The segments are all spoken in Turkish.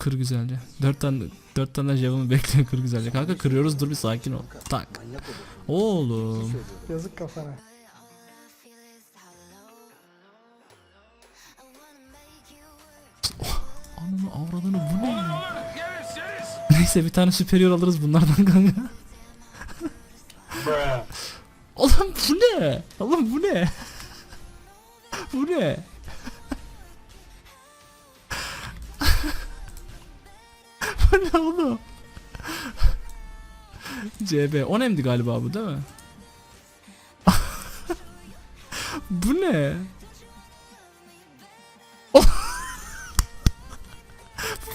Kır güzelce. Dört tane dört tane cevabımı bekliyor kır güzelce. Kanka kırıyoruz dur bir sakin ol. Tak. Oğlum. Yazık kafana. Ananı avradını bu ne? Neyse bir tane superior alırız bunlardan kanka. Oğlum bu ne? Oğlum bu ne? bu ne? ne oğlum? CB 10 emdi galiba bu değil mi? bu ne? bu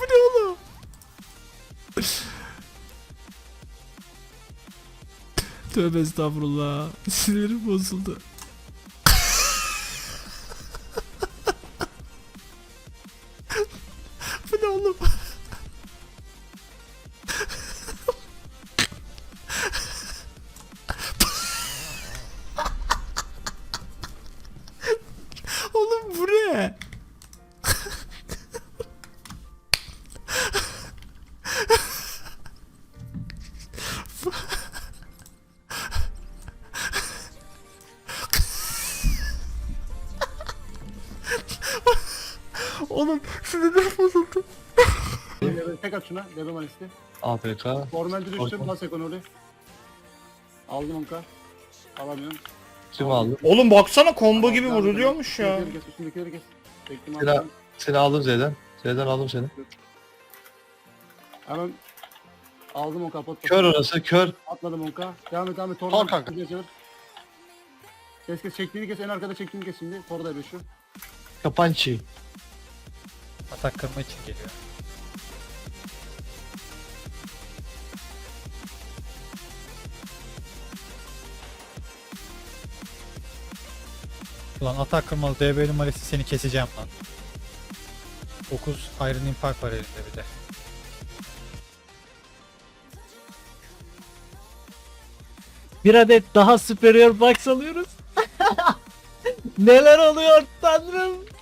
ne oğlum? Tövbe estağfurullah. Sinirim bozuldu. Oğlum sinirim bozuldu. Tek at şuna. Devam listi. AFK. Formalde düştüm. Bas ekonomi. Aldım onka. Alamıyorum. Kim aldı? Oğlum baksana combo gibi Devam, vuruluyormuş ya. Üstündekileri kes. Üstündekileri kes. Silah- aldım. Seni aldım Z'den. Z'den aldım seni. Hemen aldım onka. Pot, pot. Kör orası kör. Atladım onka. Devam et devam et. Tordan. kanka. Çevir, çevir. Kes kes çektiğini kes. En arkada çektiğini kes şimdi. Torda beşi. Kapançı. Atak kırma için geliyor. Ulan atak kırmalı DB numarası seni keseceğim lan. 9 Iron Impact var elinde bir de. Bir adet daha superior box alıyoruz. Neler oluyor tanrım?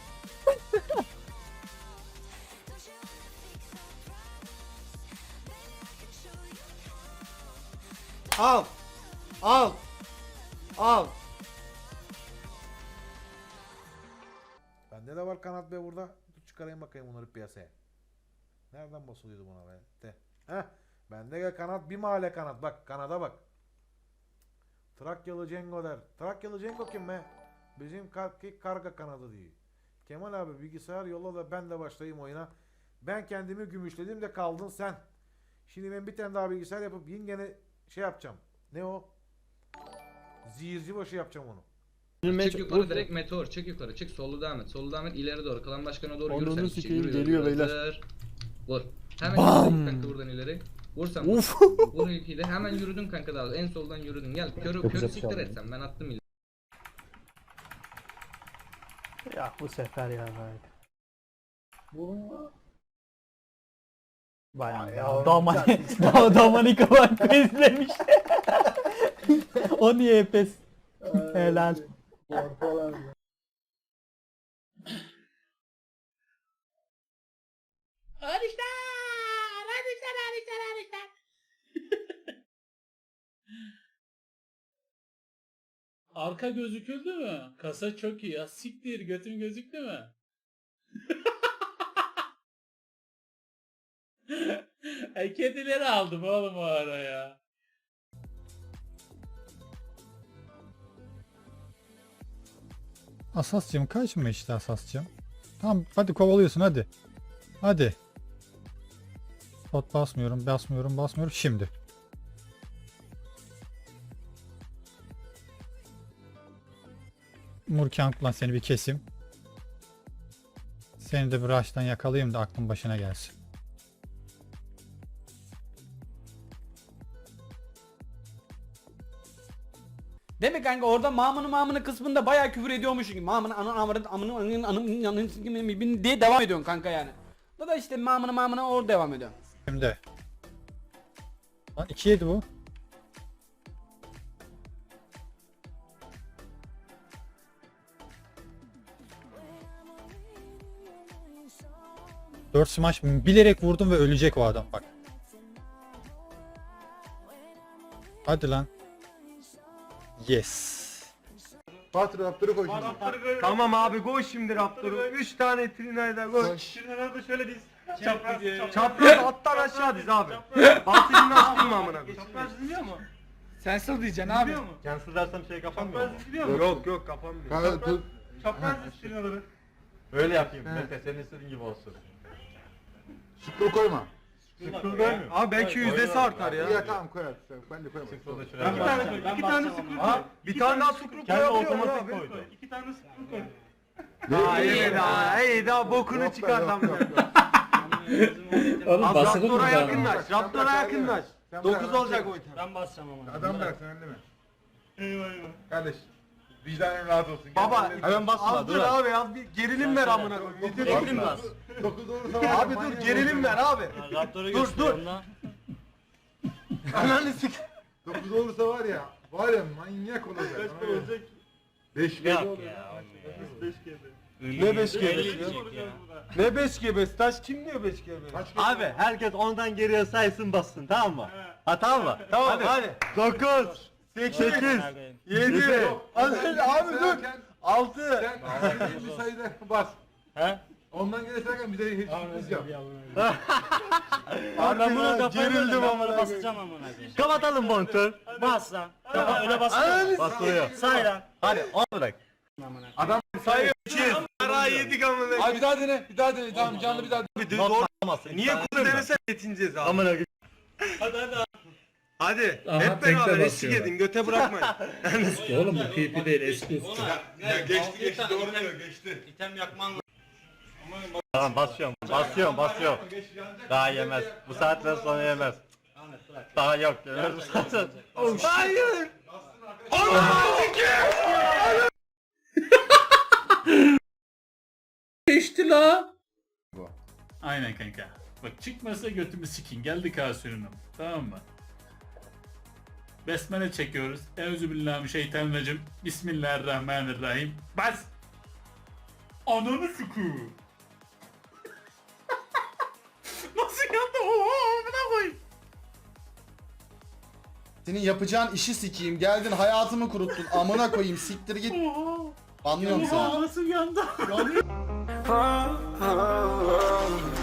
Al. Al. Al. Bende de var kanat be burada. Dur çıkarayım bakayım bunları piyasaya. Nereden basılıyordu buna be? De. Heh. Bende de kanat bir mahalle kanat. Bak kanada bak. Trakyalı Cengo der. Trakyalı Cengo kim be? Bizim kar karga kanadı diyor. Kemal abi bilgisayar yolla da ben de başlayayım oyuna. Ben kendimi gümüşledim de kaldın sen. Şimdi ben bir tane daha bilgisayar yapıp yine şey yapacağım. Ne o? Zihirci başı yapacağım onu. Çık yukarı direkt meteor çık yukarı çık sollu devam et sollu devam et ileri doğru kalan başkana doğru yürü Onunu sen sikeyim, yürü, yürü, geliyor yürü. beyler. Hazır. Vur. Hemen Bam! kanka buradan ileri. Vur sen vur. Uf. Vur ilkiyle hemen yürüdün kanka daha en soldan yürüdün gel körü körü siktir et sen ben attım ileri. Ya bu sefer ya. Bayağı ya. Damani, Damanika bak izlemiş. o niye pes? Helal. Arka gözüküldü mü? Kasa çok iyi ya. Siktir götüm gözüktü mü? Ay kedileri aldım oğlum o ara ya. Asascığım kaçma işte Asascığım. Tamam hadi kovalıyorsun hadi. Hadi. Pot basmıyorum basmıyorum basmıyorum şimdi. Murkan lan seni bir kesim. Seni de bir rush'tan yakalayayım da aklın başına gelsin. Kanka orada mamını mamını kısmında bayağı küfür ediyormuş. Mamını anı amını amını amını amını amını diye devam ediyorsun kanka yani. Da da işte mamını mamını orada devam ediyor. Şimdi. Lan 2 yedi bu. 4 smash bilerek vurdum ve ölecek o adam bak. Hadi lan. Yes. Fatih Raptor'u koy şimdi. Tamam abi koy şimdi Raptor'u. 3 tane Trinay'da koy. Şunları da şöyle diz. Çapraz çapraz. Çapraz alttan aşağı diz abi. Baltacını attın mı amına koyayım? Çapraz diziliyor mu? Sen diyeceksin abi. Diziliyor mu? Cansız dersem şey kapanmıyor Çapraz diziliyor mu? Yok yok kapanmıyor. Kanka dur. Çapraz diz şunları. Öyle yapayım. Mete senin istediğin gibi olsun. Scroll koyma. Abi belki yüzdesi artar ya. Ya tamam koy abi. Ben de koyamam. İki tane koy. İki tane screw koy. Bir tane daha sukru koyabiliyor abi. Koy. İki tane screw koy. Daha iyi daha iyi daha bokunu çıkar lan bu. Oğlum Az Raptor'a yakınlaş. Raptor'a yakınlaş. 9 olacak o item. Ben basacağım ama. Adam bırak sen değil mi? Eyvah eyvah. Kardeş. Vicdanın rahat olsun. Baba Hemen basma, az dur dur. abi az bir gerilim ver amına koyayım. Gerilim ver. 9 olursa var. Abi dur gerilim ver abi. Raptor'u Dur, dur. lan. Ananı sik. 9 olursa var ya. Var ya manyak olacak. Kaç olacak? 5 GB Yok olur. ya. Ne 5 Ölecek gebesi? ya. Ne 5 gebesi? Taş kim diyor 5 gebesi? Kaç GB? Abi herkes ondan geriye saysın bassın tamam mı? Ha tamam mı? Tamam hadi. 9 8 7 Hadi abi dur. 6 Sen bir sayıda bas. He? Ondan geri sayarken bize hiç sürpriz yap. Abi ben bunu kafaya gerildim amına koyayım. basacağım amına koyayım. Kapatalım monitör. Bas lan. Tamam öyle basacağım. Bastırıyor. Say lan. Hadi onu bırak. sayıyor 2. Ara yedik amına. Abi bir daha dene. Bir daha dene. Tamam canlı bir daha dene. Abi doğru. Niye kuru denesen yetineceğiz abi. Amına koyayım. Hadi hadi. Hadi Aha, hep tekrar beraber eşlik basıyorlar. edin göte bırakmayın. Oğlum bu PP değil eski eski. Geçti geçti doğru diyor geçti. İtem yakman Tamam basıyorum. Basıyorum basıyorum. Daha yemez. Bu saatten sonra yemez. Daha yok yemez bu saatten. Hayır. Geçti la. Aynen kanka. Bak çıkmasa götümü sikin. Geldik ha sürünüm. Tamam mı? Besmele çekiyoruz. Euzubillahimineşşeytanirracim. Bismillahirrahmanirrahim. Bas. Ananı suku. Nasıl yandı? Oha amına koyayım. Senin yapacağın işi sikeyim. Geldin hayatımı kuruttun. Amına koyayım siktir git. Oha. Anlıyorum seni. Oha nasıl yandı?